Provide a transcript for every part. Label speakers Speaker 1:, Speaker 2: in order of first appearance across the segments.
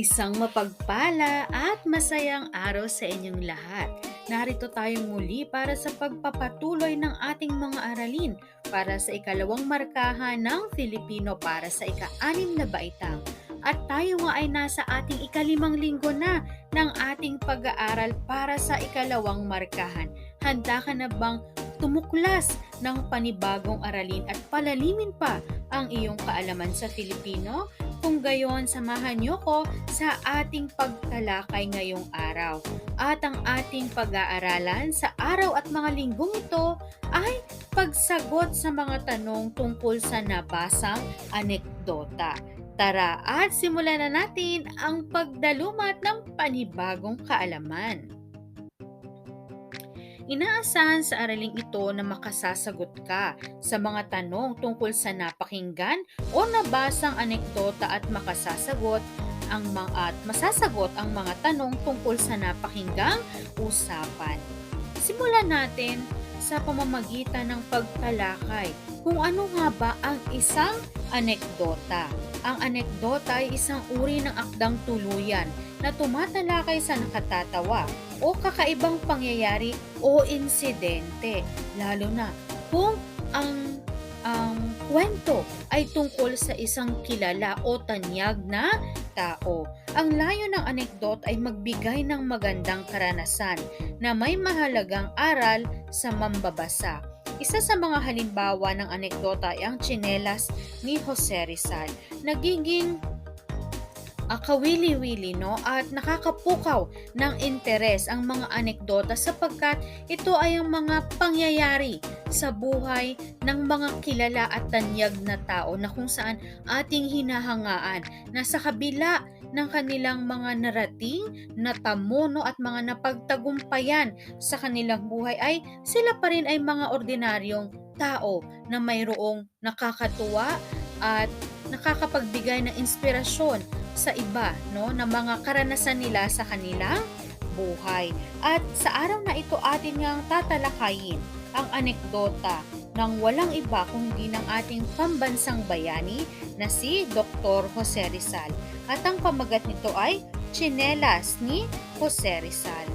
Speaker 1: Isang mapagpala at masayang araw sa inyong lahat. Narito tayong muli para sa pagpapatuloy ng ating mga aralin para sa ikalawang markahan ng Filipino para sa ika-anim na baitang. At tayo nga ay nasa ating ikalimang linggo na ng ating pag-aaral para sa ikalawang markahan. Handa ka na bang tumuklas ng panibagong aralin at palalimin pa ang iyong kaalaman sa Filipino? Kung gayon, samahan niyo ko sa ating pagtalakay ngayong araw. At ang ating pag-aaralan sa araw at mga linggong ito ay pagsagot sa mga tanong tungkol sa nabasang anekdota. Tara at simulan na natin ang pagdalumat ng panibagong kaalaman. Inaasahan sa araling ito na makasasagot ka sa mga tanong tungkol sa napakinggan o nabasang anekdota at makasasagot ang mga at masasagot ang mga tanong tungkol sa napakinggang usapan. Simulan natin sa pamamagitan ng pagtalakay kung ano nga ba ang isang anekdota. Ang anekdota ay isang uri ng akdang tuluyan na tumatalakay sa nakatatawa o kakaibang pangyayari o insidente, lalo na kung ang ang kwento ay tungkol sa isang kilala o tanyag na tao. Ang layo ng anekdot ay magbigay ng magandang karanasan na may mahalagang aral sa mambabasa. Isa sa mga halimbawa ng anekdota ay ang tsinelas ni Jose Rizal. Nagiging uh, kawili-wili no at nakakapukaw ng interes ang mga anekdota sapagkat ito ay ang mga pangyayari sa buhay ng mga kilala at tanyag na tao na kung saan ating hinahangaan na sa kabila ng kanilang mga narating, natamono at mga napagtagumpayan sa kanilang buhay ay sila pa rin ay mga ordinaryong tao na mayroong nakakatuwa at nakakapagbigay ng inspirasyon sa iba no na mga karanasan nila sa kanilang buhay. At sa araw na ito atin ngang tatalakayin ang anekdota ng walang iba kundi ng ating pambansang bayani na si Dr. Jose Rizal. At ang pamagat nito ay Chinelas ni Jose Rizal.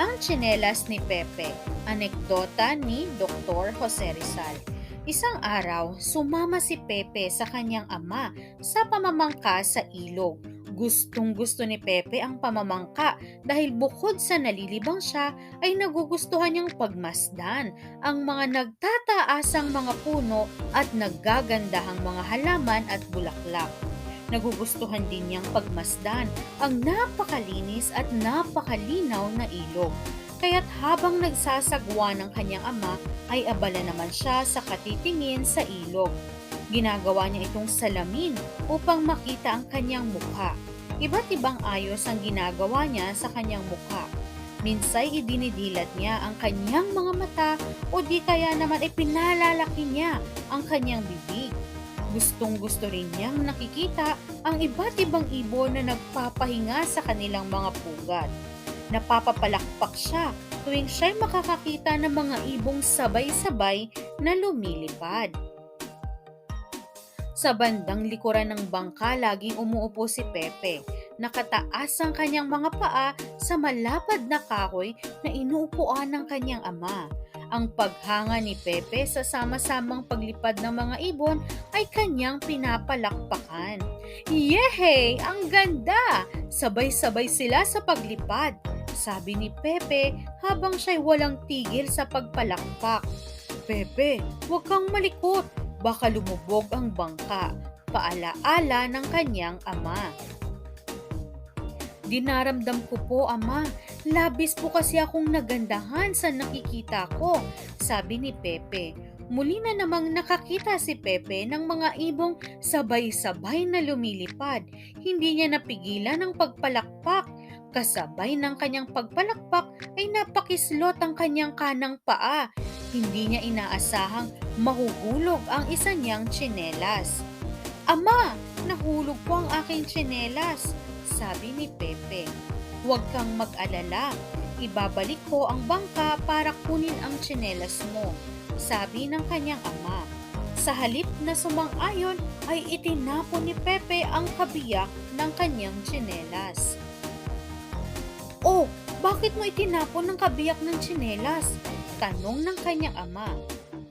Speaker 1: Ang Chinelas ni Pepe, anekdota ni Dr. Jose Rizal. Isang araw, sumama si Pepe sa kanyang ama sa pamamangka sa ilog. Gustong gusto ni Pepe ang pamamangka dahil bukod sa nalilibang siya ay nagugustuhan niyang pagmasdan ang mga nagtataasang mga puno at naggagandahang mga halaman at bulaklak. Nagugustuhan din niyang pagmasdan ang napakalinis at napakalinaw na ilog. Kaya't habang nagsasagwa ng kanyang ama ay abala naman siya sa katitingin sa ilog. Ginagawa niya itong salamin upang makita ang kanyang mukha. Iba't ibang ayos ang ginagawa niya sa kanyang mukha. Minsay idinidilat niya ang kanyang mga mata o di kaya naman ipinalalaki niya ang kanyang bibig. Gustong gusto rin niyang nakikita ang iba't ibang ibon na nagpapahinga sa kanilang mga pugat. Napapapalakpak siya tuwing siya'y makakakita ng mga ibong sabay-sabay na lumilipad. Sa bandang likuran ng bangka, laging umuupo si Pepe. Nakataas ang kanyang mga paa sa malapad na kahoy na inuupuan ng kanyang ama. Ang paghanga ni Pepe sa sama-samang paglipad ng mga ibon ay kanyang pinapalakpakan. Yehey! Ang ganda! Sabay-sabay sila sa paglipad, sabi ni Pepe habang siya'y walang tigil sa pagpalakpak. Pepe, huwag kang malikot, baka lumubog ang bangka, paalaala ng kanyang ama. Dinaramdam ko po, ama. Labis po kasi akong nagandahan sa nakikita ko, sabi ni Pepe. Muli na namang nakakita si Pepe ng mga ibong sabay-sabay na lumilipad. Hindi niya napigilan ang pagpalakpak. Kasabay ng kanyang pagpalakpak ay napakislot ang kanyang kanang paa. Hindi niya inaasahang mahuhulog ang isa niyang tsinelas. Ama, nahulog po ang aking tsinelas, sabi ni Pepe. Huwag kang mag-alala. Ibabalik ko ang bangka para kunin ang tsinelas mo, sabi ng kanyang ama. Sa halip na sumang-ayon ay itinapon ni Pepe ang kabiyak ng kanyang tsinelas. Oh, bakit mo itinapon ang kabiyak ng tsinelas? Tanong ng kanyang ama.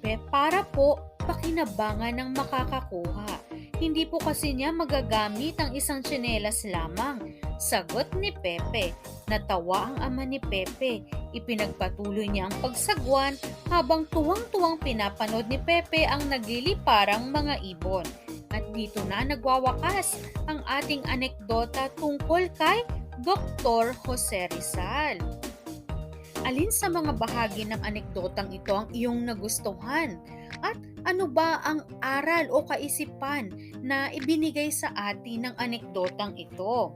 Speaker 1: Pe, para po pakinabangan ng makakakuha. Hindi po kasi niya magagamit ang isang tsinelas lamang. Sagot ni Pepe. Natawa ang ama ni Pepe. Ipinagpatuloy niya ang pagsagwan habang tuwang-tuwang pinapanood ni Pepe ang nagliliparang mga ibon. At dito na nagwawakas ang ating anekdota tungkol kay Dr. Jose Rizal. Alin sa mga bahagi ng anekdotang ito ang iyong nagustuhan? At ano ba ang aral o kaisipan na ibinigay sa atin ng anekdotang ito?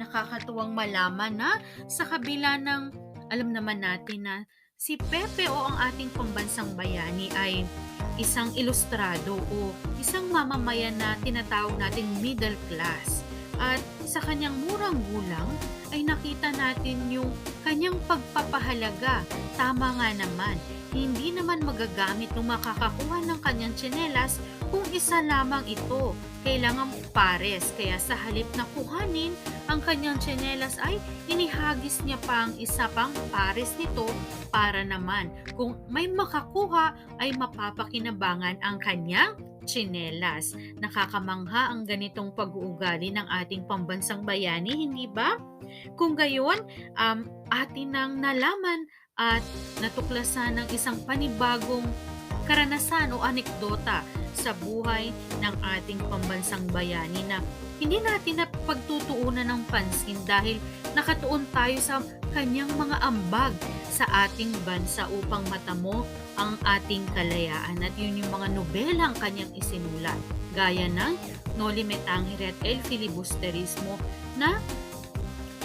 Speaker 1: Nakakatuwang malaman na sa kabila ng alam naman natin na si Pepe o ang ating pambansang bayani ay isang ilustrado o isang mamamayan na tinatawag natin middle class. At sa kanyang murang gulang ay nakita natin yung kanyang pagpapahalaga. Tama nga naman, hindi naman magagamit ng makakakuha ng kanyang tsinelas kung isa lamang ito. Kailangan pares, kaya sa halip na kuhanin ang kanyang tsinelas ay inihagis niya pa ang isa pang pares nito para naman kung may makakuha ay mapapakinabangan ang kanyang tsinelas. Nakakamangha ang ganitong pag-uugali ng ating pambansang bayani, hindi ba? Kung gayon, um, atin nang nalaman at natuklasan ng isang panibagong karanasan o anekdota sa buhay ng ating pambansang bayani na hindi natin na pagtutuunan ng pansin dahil nakatuon tayo sa kanyang mga ambag sa ating bansa upang matamo ang ating kalayaan. At yun yung mga nobela ang kanyang isinulat gaya ng Noli Me Tangere at El Filibusterismo na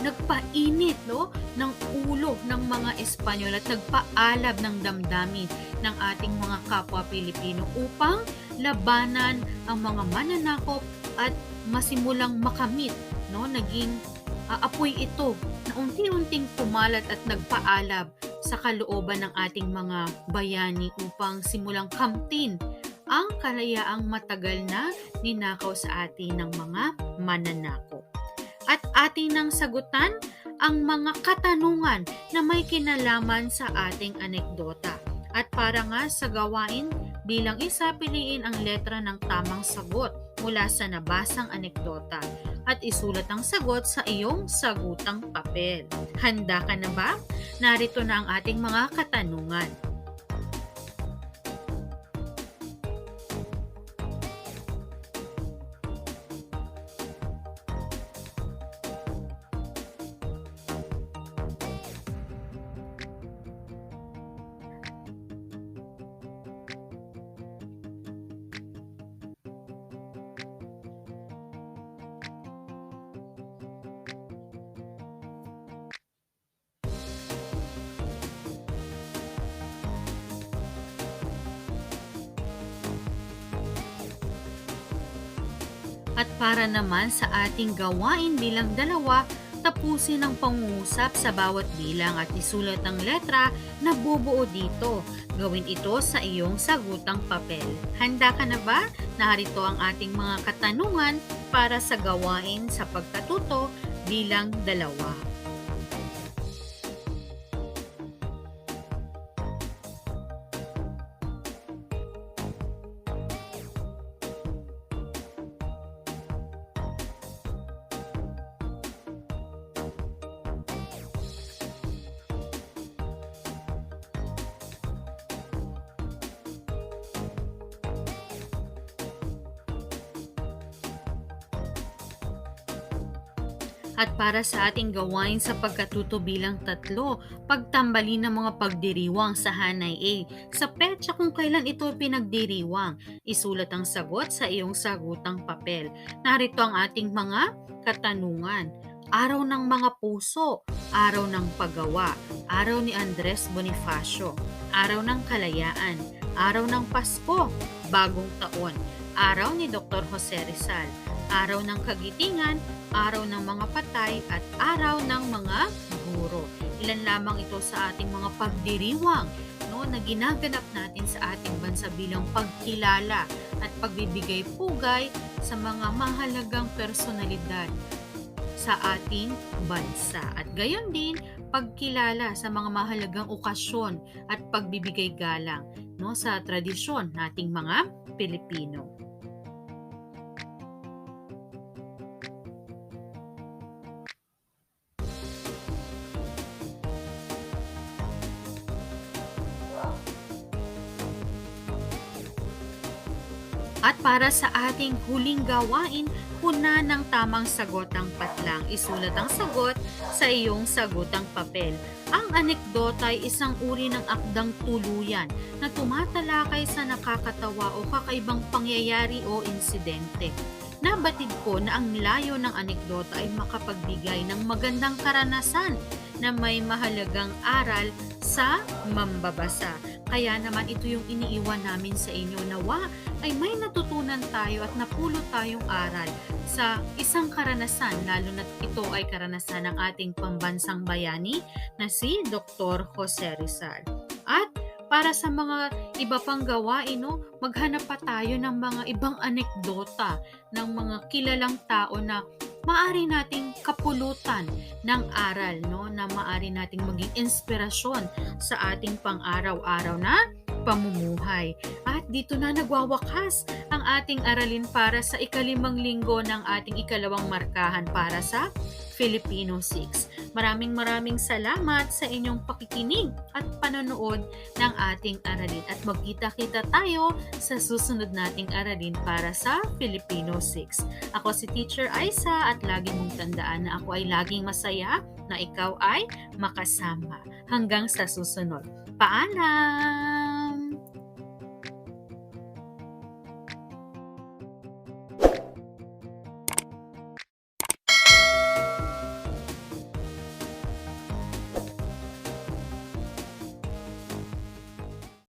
Speaker 1: nagpainit no ng ulo ng mga Espanyol at nagpaalab ng damdamin ng ating mga kapwa Pilipino upang labanan ang mga mananakop at masimulang makamit no naging uh, apoy ito na unti-unting pumalat at nagpaalab sa kalooban ng ating mga bayani upang simulang kamtin ang kalayaang matagal na ninakaw sa atin ng mga mananakop at ating nang sagutan ang mga katanungan na may kinalaman sa ating anekdota. At para nga sa gawain, bilang isa piliin ang letra ng tamang sagot mula sa nabasang anekdota at isulat ang sagot sa iyong sagutang papel. Handa ka na ba? Narito na ang ating mga katanungan. At para naman sa ating gawain bilang dalawa, tapusin ang pangungusap sa bawat bilang at isulat ang letra na bubuo dito. Gawin ito sa iyong sagutang papel. Handa ka na ba? Narito ang ating mga katanungan para sa gawain sa pagkatuto bilang dalawa. At para sa ating gawain sa pagkatuto bilang tatlo, pagtambalin ng mga pagdiriwang sa Hanay A. Sa petsa kung kailan ito pinagdiriwang, isulat ang sagot sa iyong sagutang papel. Narito ang ating mga katanungan. Araw ng mga puso, araw ng paggawa, araw ni Andres Bonifacio, araw ng kalayaan, araw ng Pasko, bagong taon, araw ni Dr. Jose Rizal, araw ng kagitingan, araw ng mga patay at araw ng mga guro. Ilan lamang ito sa ating mga pagdiriwang no, na ginaganap natin sa ating bansa bilang pagkilala at pagbibigay pugay sa mga mahalagang personalidad sa ating bansa. At gayon din, pagkilala sa mga mahalagang okasyon at pagbibigay galang no, sa tradisyon nating mga Pilipino. At para sa ating huling gawain, puna ng tamang sagot ang patlang. Isulat ang sagot sa iyong sagutang papel. Ang anekdota ay isang uri ng akdang tuluyan na tumatalakay sa nakakatawa o kakaibang pangyayari o insidente. Nabatid ko na ang layo ng anekdota ay makapagbigay ng magandang karanasan na may mahalagang aral sa mambabasa. Kaya naman ito yung iniiwan namin sa inyo nawa ay may natutunan tayo at napulot tayong aral sa isang karanasan lalo na ito ay karanasan ng ating pambansang bayani na si Dr. Jose Rizal. At para sa mga iba pang gawain, no, maghanap pa tayo ng mga ibang anekdota ng mga kilalang tao na maari nating kapulutan ng aral, no, na maari nating maging inspirasyon sa ating pang-araw-araw na pamumuhay. At dito na nagwawakas ang ating aralin para sa ikalimang linggo ng ating ikalawang markahan para sa Filipino 6. Maraming maraming salamat sa inyong pakikinig at panonood ng ating aralin at magkita-kita tayo sa susunod nating aralin para sa Filipino 6. Ako si Teacher Aisa at lagi mong tandaan na ako ay laging masaya na ikaw ay makasama. Hanggang sa susunod. Paalam!